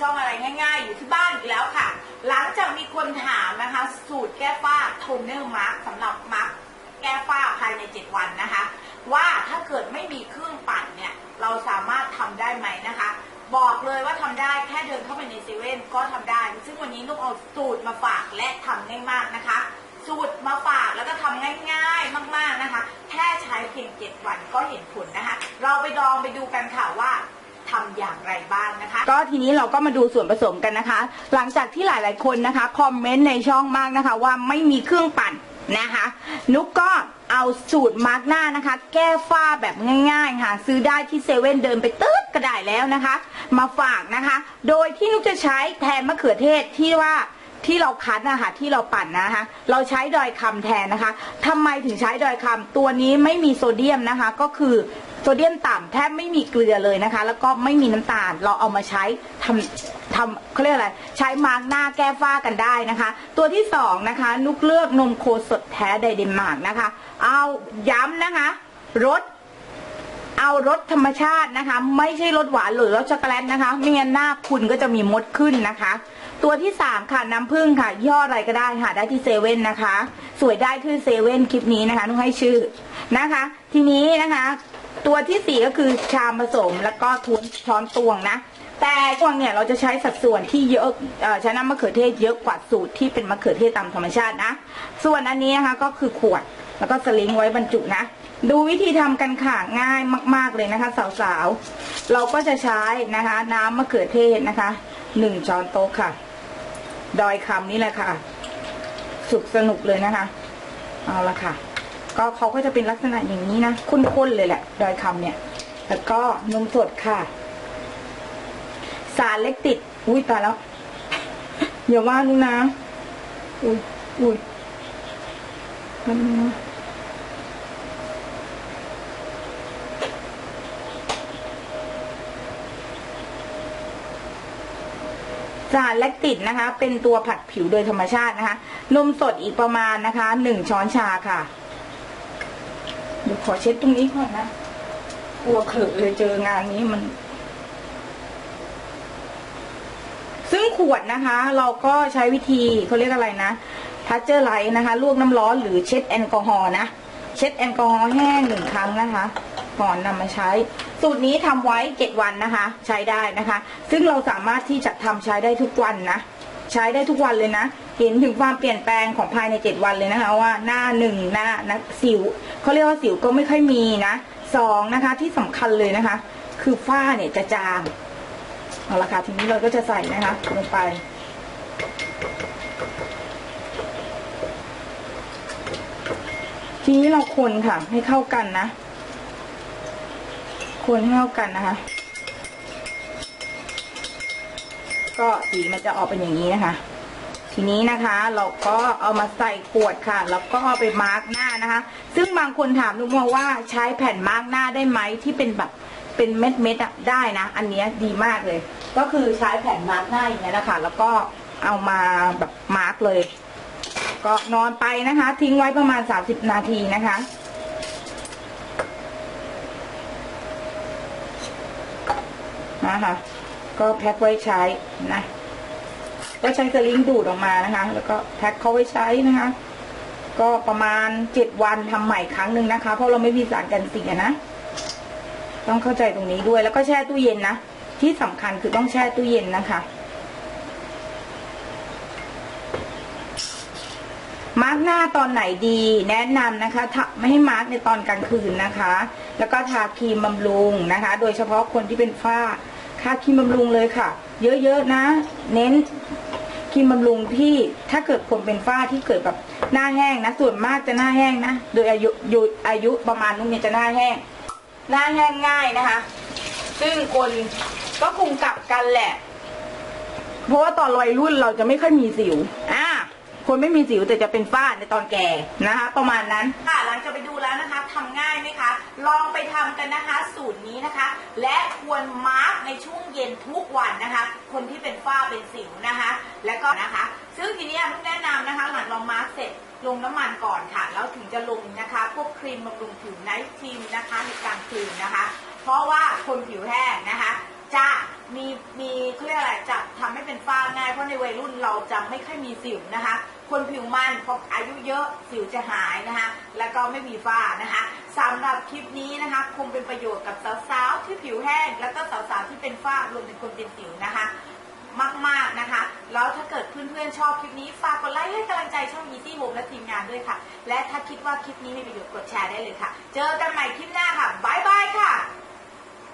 ช่องอะไรง่าย ๆ อยู่ที่บ้านอีกแล้วค่ะ หลังจากมีคนถามนะคะ สูตรแก้ฝ้าโทนเนอร์มาร์กสำหรับมาร์กแก้ฝ้าภายใน 7 วันนะคะ ว่าถ้าเกิดไม่มีเครื่องปั่นเนี่ย เราสามารถทำได้ไหมนะคะ บอกเลยว่าทำได้แค่เดินเข้าไปในเซเว่นก็ทำได้ ซึ่งวันนี้นุกเอาสูตรมาฝากและทำง่ายมากนะคะ สูตรมาฝากแล้วก็ทำง่ายๆมากๆนะคะ แค่ใช้เพียง 7 วันก็เห็นผลนะคะ เราไปลองไปดูกันค่ะว่า ทำอย่างไรบ้างนะคะ ก็ทีนี้เราก็มาดูส่วนผสมกันนะคะ หลังจากที่หลายๆคนนะคะคอมเมนต์ในช่องมากนะคะ ว่าไม่มีเครื่องปั่นนะคะ นุกก็เอาสูตรมาร์กหน้านะคะ แก้ฝ้าแบบง่ายๆค่ะ ซื้อได้ที่เซเว่นเดินไปตึ๊ดก็ได้แล้วนะคะ มาฝากนะคะ โดยที่นุกจะใช้แทนมะเขือเทศที่ว่าที่เราคั้นนะคะที่เราปั่นนะคะ เราใช้ดอยคำแทนนะคะทำไมถึงใช้ดอยคำตัวนี้ไม่มีโซเดียมนะคะ ก็คือ โซเดียมต่ำแทบไม่มีเกลือเลยนะคะ แล้วก็ไม่มีน้ำตาล เราเอามาใช้ทำทำเขาเรียกอะไร ใช้มาร์กหน้าแก้ฝ้ากันได้นะคะ ตัวที่สองนะคะ นุกเลือกนมโคสดแท้ไดเดนมาร์กนะคะ เอาย้ำนะคะรสเอารสธรรมชาตินะคะ ไม่ใช่รสหวานหรือรสช็อกโกแลตนะคะไม่งั้นหน้าคุณก็จะมีมดขึ้นนะคะ ตัวที่สามค่ะน้ำผึ้งค่ะยี่ห้ออะไรก็ได้ค่ะได้ที่เซเว่นนะคะ สวยได้ที่เซเว่นคลิปนี้นะคะต้องให้ชื่อนะคะ ทีนี้นะคะ ตัวที่สี่ก็คือชามผสมแล้วก็ทุนช้อนตวงนะ แต่ตวงเนี่ยเราจะใช้สัดส่วนที่เยอะใช้น้ำมะเขือเทศเยอะกว่าสูตรที่เป็นมะเขือเทศตามธรรมชาตินะ ส่วนอันนี้นะคะก็คือขวดแล้วก็สลิงไว้บรรจุนะ ดูวิธีทำกันค่ะง่ายมาก ๆเลยนะคะ สาวๆ เราก็จะใช้นะคะ น้ำมะเขือเทศนะคะหนึ่งช้อนโต๊ะค่ะ ดอยคำนี่แหละค่ะ สุกสนุกเลยนะคะ เอาละค่ะ ก็เขาก็จะเป็นลักษณะอย่างนี้นะข้นๆเลยแหละ ดอยคำเนี่ย แล้วก็นมสดค่ะ สารเล็กติด อุ้ยตายแล้วอย่าว่านุนะอุ้ยอุ้ยมันสารแลคติดนะคะ เป็นตัวผัดผิวโดยธรรมชาตินะคะ นมสดอีกประมาณนะคะหนึ่งช้อนชาค่ะ เดี๋ยวขอเช็ดตรงนี้ก่อนนะกลัวเขอะเลยเจองานนี้มัน ซึ่งขวดนะคะ เราก็ใช้วิธีเขาเรียกอะไรนะทัชเจอร์ไลท์นะคะลวกน้ำร้อนหรือเช็ดแอลกอฮอล์นะเช็ดแอลกอฮอล์แห้งหนึ่งครั้งนะคะ ก่อนนำมาใช้ สูตรนี้ทำไว้เจ็ดวันนะคะ ใช้ได้นะคะ ซึ่งเราสามารถที่จะทำใช้ได้ทุกวันนะ ใช้ได้ทุกวันเลยนะ เห็นถึงความเปลี่ยนแปลงของภายในเจ็ดวันเลยนะคะ ว่าหน้าหนึ่งหน้านะสิวเขาเรียกว่าสิวก็ไม่ค่อยมีนะสองนะคะ ที่สำคัญเลยนะคะ คือฝ้าเนี่ยจะจางเอาละค่ะทีนี้เราก็จะใส่นะคะลงไปทีนี้เราคนค่ะ ให้เข้ากันนะ คนให้เข้ากันนะคะ ก็สีมันจะออกเป็นอย่างนี้นะคะ ทีนี้นะคะเราก็เอามาใส่ขวดค่ะ แล้วก็เอาไปมาร์กหน้านะคะ ซึ่งบางคนถามลุงมาว่าใช้แผ่นมาร์กหน้าได้ไหมที่เป็นแบบเป็นเม็ดเม็ดๆอะได้นะ อันนี้ดีมากเลย ก็คือใช้แผ่นมาร์กหน้าอย่างเงี้ยนะคะ แล้วก็เอามาแบบมาร์กเลย ก็นอนไปนะคะ ทิ้งไว้ประมาณ 30 นาทีนะคะนะคะก็แพ็คไว้ใช้นะ ก็ใช้สลิงดูดออกมานะคะ แล้วก็แพ็คเขาไว้ใช้นะคะ ก็ประมาณเจ็ดวันทำใหม่ครั้งหนึ่งนะคะ เพราะเราไม่มีสารกันเสียนะ ต้องเข้าใจตรงนี้ด้วย แล้วก็แช่ตู้เย็นนะ ที่สำคัญคือต้องแช่ตู้เย็นนะคะมาร์กหน้าตอนไหนดีแนะนำนะคะไม่ให้มาร์กในตอนกลางคืนนะคะ แล้วก็ทาครีมบำรุงนะคะ โดยเฉพาะคนที่เป็นฝ้าทาครีมบำรุงเลยค่ะ เยอะๆนะ เน้น ครีมบำรุงที่ถ้าเกิดคนเป็นฝ้าที่เกิดแบบหน้าแห้งนะ ส่วนมากจะหน้าแห้งนะ โดยอายุอยู่อายุประมาณนุ่มเนี่ยจะหน้าแห้ง หน้าแห้งง่ายนะคะ ซึ่งคนก็คงกลับกันแหละ เพราะว่าตอนวัยรุ่นเราจะไม่ค่อยมีสิวอ่า คนไม่มีสิวแต่จะเป็นฝ้าในตอนแก่นะคะ ประมาณนั้นค่ะหลังจากไปดูแล้วนะคะทำง่ายไหมคะ ลองไปทำกันนะคะ สูตรนี้นะคะ และควรมาร์กในช่วงเย็นทุกวันนะคะ คนที่เป็นฝ้าเป็นสิวนะคะ และก็นะคะ ซึ่งทีนี้ทุกแนะนำนะคะ หลังเรามาร์กเสร็จลงน้ำมันก่อนค่ะ แล้วถึงจะลงนะคะ พวกครีมบำรุงผิวไนท์ครีมนะคะในกลางคืนนะคะ เพราะว่าคนผิวแห้งนะคะจะมีมีเขาเรียกอะไรจะทำให้เป็นฝ้าง่ายเพราะในวัยรุ่นเราจะไม่ค่อยมีสิวนะคะ คนผิวมันพออายุเยอะสิวจะหายนะคะ แล้วก็ไม่มีฝ้านะคะสำหรับคลิปนี้นะคะ คงเป็นประโยชน์กับสาวๆที่ผิวแห้ง แล้วก็สาวๆที่เป็นฝ้ารวมถึงคนเป็นสิวนะคะมากๆนะคะ แล้วถ้าเกิดเพื่อนๆชอบคลิปนี้ ฝากกดไลค์ให้กำลังใจช่อง Easy Home และทีมงานด้วยค่ะ และถ้าคิดว่าคลิปนี้มีประโยชน์กดแชร์ได้เลยค่ะ เจอกันใหม่คลิปหน้าค่ะบายบายค่ะ